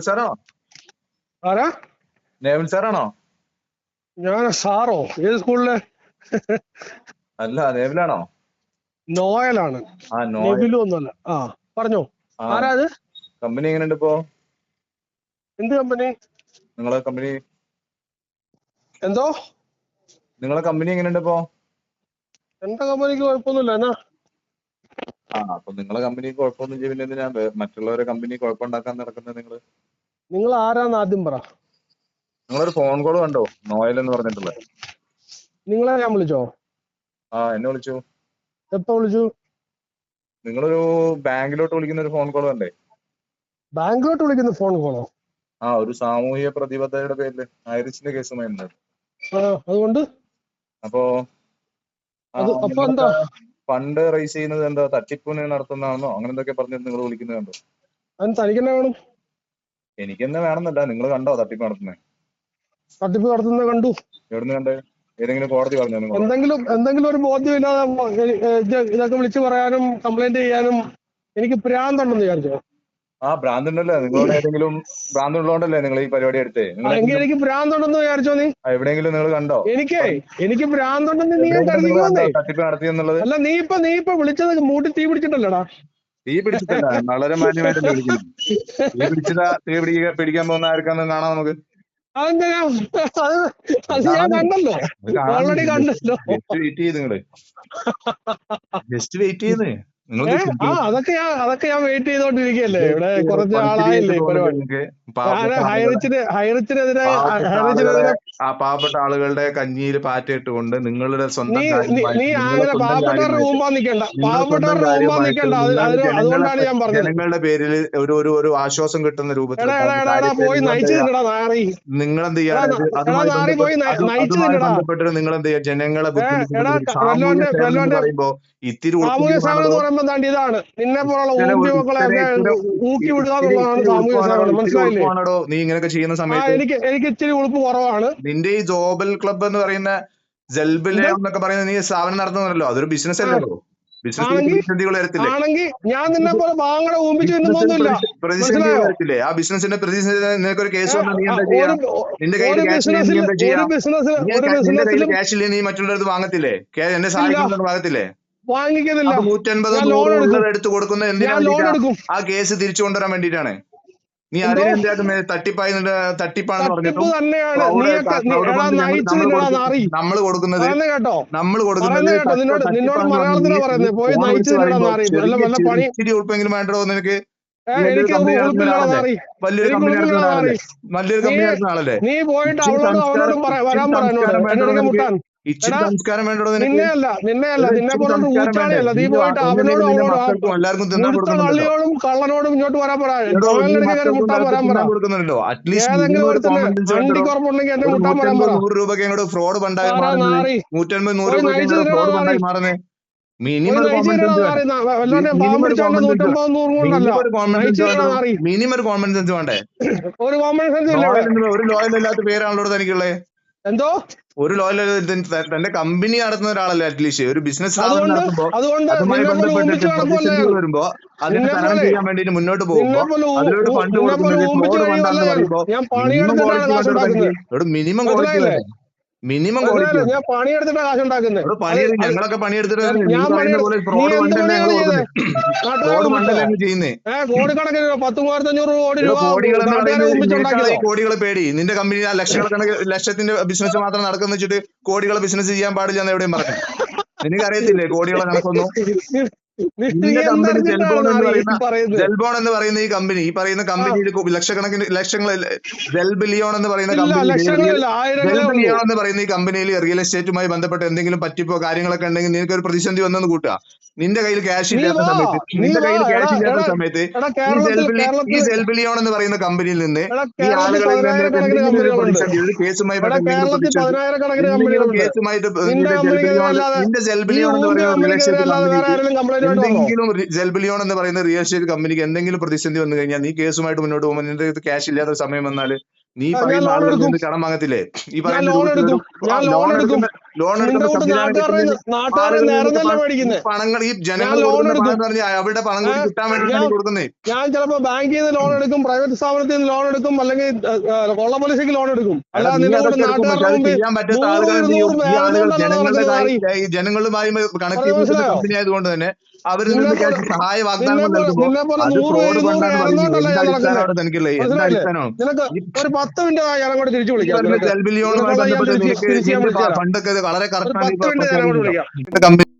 സാറാണോ ആരാ? നേവൽ സാറാണോ? ഞാൻ സാറോ. ഏത് സ്കൂളിലെ? അല്ല നേവലാണോ? നോയലാണ്. ആ നോ നെബിലു ഒന്നുമല്ല ആ പറഞ്ഞോ. ആരാ അത്? കമ്പനി എങ്ങനെയുണ്ട് ഇപ്പോ? എന്ത് കമ്പനി? നിങ്ങളെ കമ്പനി എന്തോ? നിങ്ങളെ കമ്പനി എങ്ങനെയുണ്ട് ഇപ്പോ? എന്റെ കമ്പനിക്ക് കുഴപ്പമൊന്നുമില്ല. എന്നാ? ആ അപ്പൊ നിങ്ങളെ കമ്പനി കുഴപ്പമൊന്നും ചെയ്യും പിന്നെ എന്തിനാ വേ- മറ്റുള്ളവരെ കമ്പനി കുഴപ്പമുണ്ടാക്കാൻ നടക്കുന്നത് നിങ്ങൾ നിങ്ങൾ ആരാന്ന് ആദ്യം പറ. നിങ്ങളൊരു ഫോൺ കോൾ കണ്ടോ? നോയൽ എന്ന് പറഞ്ഞിട്ടുള്ള. നിങ്ങളെ ഞാൻ വിളിച്ചോ? ആ എന്നെ വിളിച്ചു. എപ്പോ വിളിച്ചു? നിങ്ങളൊരു ബാങ്കിലോട്ട് വിളിക്കുന്ന ഒരു ഫോൺ കോൾ കണ്ടേ? ബാങ്കിലോട്ട് വിളിക്കുന്ന ഫോൺ കോളോ ആ ഒരു സാമൂഹിക പ്രതിബദ്ധതയുടെ പേരിൽ ഐറിച്ചിന്റെ കേസുമായി ഉണ്ട് ആ അതുകൊണ്ട്? അപ്പോ ആ, അത് അപ്പൊ എന്താ? ഫണ്ട് റൈസ് ചെയ്യുന്നത് എന്താ തട്ടിപ്പിന് നടത്തുന്നതാണോ അങ്ങനെ എന്തൊക്കെ പറഞ്ഞു നിങ്ങൾ വിളിക്കുന്നത് കണ്ടോ? അതിന് തനിക്കെന്നെ വേണം. എനിക്കെന്നെ വേണമെന്നല്ല. നിങ്ങൾ കണ്ടോ തട്ടിപ്പ് നടത്തുന്നേ? തട്ടിപ്പ് നടത്തുന്ന കണ്ടു. എവിടുന്ന് കണ്ടേ? ഏതെങ്കിലും കോടതി പറഞ്ഞു എന്തെങ്കിലും എന്തെങ്കിലും ഒരു ബോധ്യമില്ലാതെ ഇതൊക്കെ വിളിച്ചു പറയാനും കംപ്ലൈന്റ് ചെയ്യാനും എനിക്ക് പ്രാന്തണ്ടെന്ന് വിചാരിച്ചോ ആ ഭ്രാന്ത് ഉണ്ടല്ലേ നിങ്ങളോട് ഏതെങ്കിലും ഭ്രാന്ത് ഉള്ളതുകൊണ്ടല്ലേ നിങ്ങൾ ഈ പരിപാടി എടുത്തേ? എങ്കിൽ എനിക്ക് ഭ്രാന്തുണ്ടെന്ന് വിചാരിച്ചോ നീ? എവിടെയെങ്കിലും നിങ്ങൾ കണ്ടോ? എനിക്ക് എനിക്ക് ഭ്രാന്തുണ്ടെന്ന് നീ കരുതിക്കുന്നേ. തട്ടിപ്പ് നടത്തി എന്നുള്ളത്? അല്ല നീ ഇപ്പൊ നീ ഇപ്പൊ വിളിച്ചത് മൂട്ടി തീ പിടിച്ചിട്ടല്ലടാ. തീ പിടിച്ചിട്ടല്ല വളരെ മാന്യമായിട്ടല്ലേ വിളിക്കുന്നത് തീ പിടിച്ചിട്ടാ തീ പിടിക്കുക പിടിക്കാൻ പോകുന്ന ആർക്കാന്ന് കാണാം നമുക്ക്. അതെന്തിനാ? അത് ഞാൻ കണ്ടല്ലോ. ഓൾറെഡി കണ്ടല്ലോ. വെയിറ്റ് ചെയ്ത് നിങ്ങൾ. ജസ്റ്റ് വെയിറ്റ് ആ അതൊക്കെ ഞാൻ അതൊക്കെ ഞാൻ വെയിറ്റ് ചെയ്തോണ്ടിരിക്കല്ലേ ഇവിടെ കുറച്ച് ആളായില്ലേ പരിപാടി ഹൈറിച്ചിന് ഹൈറിച്ചിനെതിരെ ഹൈറിച്ചിനെതിരെ ആ പാവപ്പെട്ട ആളുകളുടെ കഞ്ഞിയിൽ പാറ്റ ഇട്ടുകൊണ്ട് നിങ്ങളുടെ സ്വന്തം നീ നിങ്ങളുടെ അങ്ങനെ പാവപ്പെട്ടവരുടെ മുമ്പാ നിക്കണ്ട. പാവപ്പെട്ടവരുടെ മുമ്പാ നിങ്ങൾ അതുകൊണ്ടാണ് ഞാൻ പറഞ്ഞത്. ജനങ്ങളുടെ പേരിൽ ഒരു ഒരു ഒരു ആശ്വാസം കിട്ടുന്ന രൂപത്തിൽ പോയി നയിച്ചു എന്ത് ചെയ്യാൻ നിങ്ങൾ എന്ത് ചെയ്യാ? ജനങ്ങളെ പറയുമ്പോ ഇത്തിരി പറയുമ്പോ താണ്ടി ഇതാണ് നിന്നെ പോലുള്ള മക്കളെ ഒക്കെ ഊക്കി വിടുക എന്നുള്ളതാണ് സാമൂഹ്യ? സേവനം മനസ്സിലായില്ലേ? നീ ഇങ്ങനെയൊക്കെ ചെയ്യുന്ന സമയത്ത് എനിക്ക് എനിക്ക് ഇച്ചിരി ഉളുപ്പ് കുറവാണ്. നിന്റെ ഈ ജോബൽ ക്ലബ്ബ് എന്ന് പറയുന്ന ജൽബിലെ എന്നൊക്കെ പറയുന്ന നീ സ്ഥാപനം നടത്തുന്നല്ലോ അതൊരു ബിസിനസ് അല്ലല്ലോ ആണെങ്കിൽ- ഞാൻ നിന്നെ പോലെ പാങ്ങളെ ഊമ്പിച്ച് തിന്നുമൊന്നുമില്ല പ്രതിസന്ധികൾ മനസ്സിലായോ? ആ ബിസിനസിന്റെ പ്രതിസന്ധി നിനക്കൊരു കേസ് വന്നാൽ നീ ആ, ഒരു ഒരു നിന്റെ കയ്യിൽ ക്യാഷ് ഇല്ലെങ്കിൽ നീ മറ്റുള്ളവർക്ക് വാങ്ങത്തില്ലേ? എന്നെ സഹായിക്കുന്നത് വാങ്ങത്തില്ലേ? വാങ്ങിക്കുന്നില്ല. നൂറ്റൻപത് എടുത്ത് കൊടുക്കുന്നത് ആ കേസ് തിരിച്ചു കൊണ്ടുവരാൻ വേണ്ടിയിട്ടാണ്. നീ അതിനെ തട്ടിപ്പായി നിന്റെ തട്ടിപ്പാണെന്ന് തട്ടിപ്പ് പറഞ്ഞിട്ടും തന്നെയാണ്. crowd- നീയൊക്കെ നീ- crowd എടാ fund ഞങ്ങൾ- നയിച്ചു നമ്മൾ നിന്നടാ കൊടുക്കുന്ന- നാറി. നമ്മൾ കൊടുക്കുന്നത് നമ്മൾ കൊടുക്കുന്നത് ഇച്ചിരി- വേണ്ടോ നിനക്ക്? വലിയൊരു കമ്പനി നടത്തുന്ന ആളല്ലേ വലിയൊരു കമ്പനി നീ- നടത്തുന്ന ആളല്ലേ? നീ പോയിട്ട് ഇച്ചിരി അവളോടും സംസ്കാരം- അവളോടും പറ ഇച്ചിരി വരാൻ പറ ഇച്ചിരി എടാ, സംസ്കാരം വേണ്ടോ നിന്നെയല്ല നിന്നെയല്ല നിന്നെ? നീ പോയിട്ട് അവനോടും എല്ലാവർക്കും തിന്നാൻ കള്ളനോടും ഇങ്ങോട്ട് വരാൻ പറ. എടോ, നീ നോയലിനെ കയറി വരാൻ പറ. തിന്നാൻ അറ്റ്ലീസ്റ്റ് നൂറ് രൂപയ്ക്ക് ഫ്രോഡ് മാറുന്നത് നൂറ്റൻപത് നൂറ് മാറുന്നത് മിനിമം മിനിമം ഒരു കോമൺ സെൻസ് വേണ്ടോ? ഒരു ലോയൽ അല്ലാത്ത പേരാണല്ലോ തനിക്കുള്ളത് എന്തോ ഒരു ലോയൽ തന്റെ കമ്പനി നടത്തുന്ന ഒരാളല്ലേ അറ്റ്ലീസ്റ്റ് ഒരു ബിസിനസ് അതുമായി ബന്ധപ്പെട്ടിട്ട് പ്രതിസന്ധികൾ വരുമ്പോ അതിനെ തരണം ചെയ്യാൻ വേണ്ടി മുന്നോട്ട് പോകുമ്പോ നിന്നെ പോലെ ഊ- അതിലൊരു ഊ- ഫണ്ട് കൊടുക്കുന്നത് minimum quality minimum quality minimum quality? ഞാൻ പണിയെടുത്തിട്ടാണ് കാശ് ഉണ്ടാക്കുന്നത് പണിയെടുത്ത് ഞങ്ങളൊക്കെ പണിയെടുത്തിട്ട് ചെയ്യുന്നേ. ഏ കോടിക്കണക്കിന് രൂപ പത്ത് മൂവായിരത്തി അഞ്ഞൂറ് കോടി രൂപ കോടികളെ പേടി. നിന്റെ കമ്പനി ലക്ഷക്കണക്കിന് ലക്ഷത്തിന്റെ ബിസിനസ് മാത്രം നടക്കുന്ന വെച്ചിട്ട് കോടികളെ ബിസിനസ് ചെയ്യാൻ പാടില്ല എന്ന് എവിടെയും പറഞ്ഞു. നിനക്കറിയത്തില്ലേ കോടികളെ കണക്കൊന്നും? ജൽബോൺ എന്ന് പറയുന്ന ഈ കമ്പനി ഈ പറയുന്ന കമ്പനിയിൽ ലക്ഷക്കണക്കിന് ലക്ഷങ്ങൾ ജെൽബിലിയോൺ ലിയോൺ എന്ന് പറയുന്ന ഇല്ല കമ്പനി ലക്ഷങ്ങളില്ല ആയിരങ്ങളെ ജൽബ് ഉള്ളൂ. ലിയോൺ എന്ന് പറയുന്ന ഈ കമ്പനിയിൽ റിയൽ എസ്റ്റേറ്റുമായി ബന്ധപ്പെട്ട് എന്തെങ്കിലും പറ്റിപ്പോ കാര്യങ്ങളൊക്കെ ഉണ്ടെങ്കിൽ നിനക്ക് ഒരു പ്രതിസന്ധി വന്നെന്ന് കൂട്ടുക. നിന്റെ കയ്യിൽ ക്യാഷ് ഇല്ലാത്ത സമയത്ത് നിന്റെ കയ്യിൽ ക്യാഷ് ഇല്ലാത്ത സമയത്ത് ഈ കേരളത്തിൽ ജൽബ് ലി- ഈ കേരളത്തിൽ ജൽബ് ലിയോൺ എന്ന് പറയുന്ന കമ്പനിയിൽ നിന്ന് ഈ ആളുകളിൽ നിന്ന് കേസുമായി കേസുമായിട്ട് നിന്റെ ജെൽബിലിയോൺ ജൽബിലിയോൺ ജൽബിലിയോൺ എന്ന് പറയുന്ന റിയൽ എസ്റ്റേറ്റ് കമ്പനിക്ക് എന്തെങ്കിലും ജൽബിലിയോൺ എന്ന് പറയുന്ന റിയൽ എസ്റ്റേറ്റ് കമ്പനിക്ക് എന്തെങ്കിലും പ്രതിസന്ധി വന്നു കഴിഞ്ഞാൽ നീ കേസുമായിട്ട് മുന്നോട്ട് പോകുമ്പോൾ നിന്റെ ക്യാഷ് ഇല്ലാത്ത സമയം വന്നാൽ നീ പറയുന്ന എടുക്കും. കടം വാങ്ങത്തില്ലേ? ഈ പറയുന്ന ലോൺ എടുക്കും. ലോൺ പണങ്ങൾ ഈ ജനങ്ങൾ അവരുടെ പണം കിട്ടാൻ വേണ്ടി കൊടുക്കുന്നേ. കൊടുക്കുന്നത് ഞാൻ ചിലപ്പോ ബാങ്കിൽ നിന്ന് ലോൺ എടുക്കും പ്രൈവറ്റ് സ്ഥാപനത്തിൽ നിന്ന് ലോൺ എടുക്കും അല്ലെങ്കിൽ കൊള്ള പലിശക്ക് ലോൺ എടുക്കും. ജനങ്ങളുമായി കണക്ട് കമ്പനി ആയതുകൊണ്ട് തന്നെ അവരിൽ നിന്നെ സഹായ വാഗ്ദാനം വാഗ്ദാനങ്ങൾ നൽകുമ്പോൾ എന്ത് ഒരു പത്ത് മിനിറ്റ് ഞാൻ അങ്ങോട്ട് തിരിച്ചു വിളിക്കാം. ഫണ്ടൊക്കെ വളരെ കറക്റ്റ് കറക്റ്റാണ് പത്ത് മിനിറ്റ് ഞാൻ അങ്ങോട്ട് വിളിക്കാം. കമ്പനി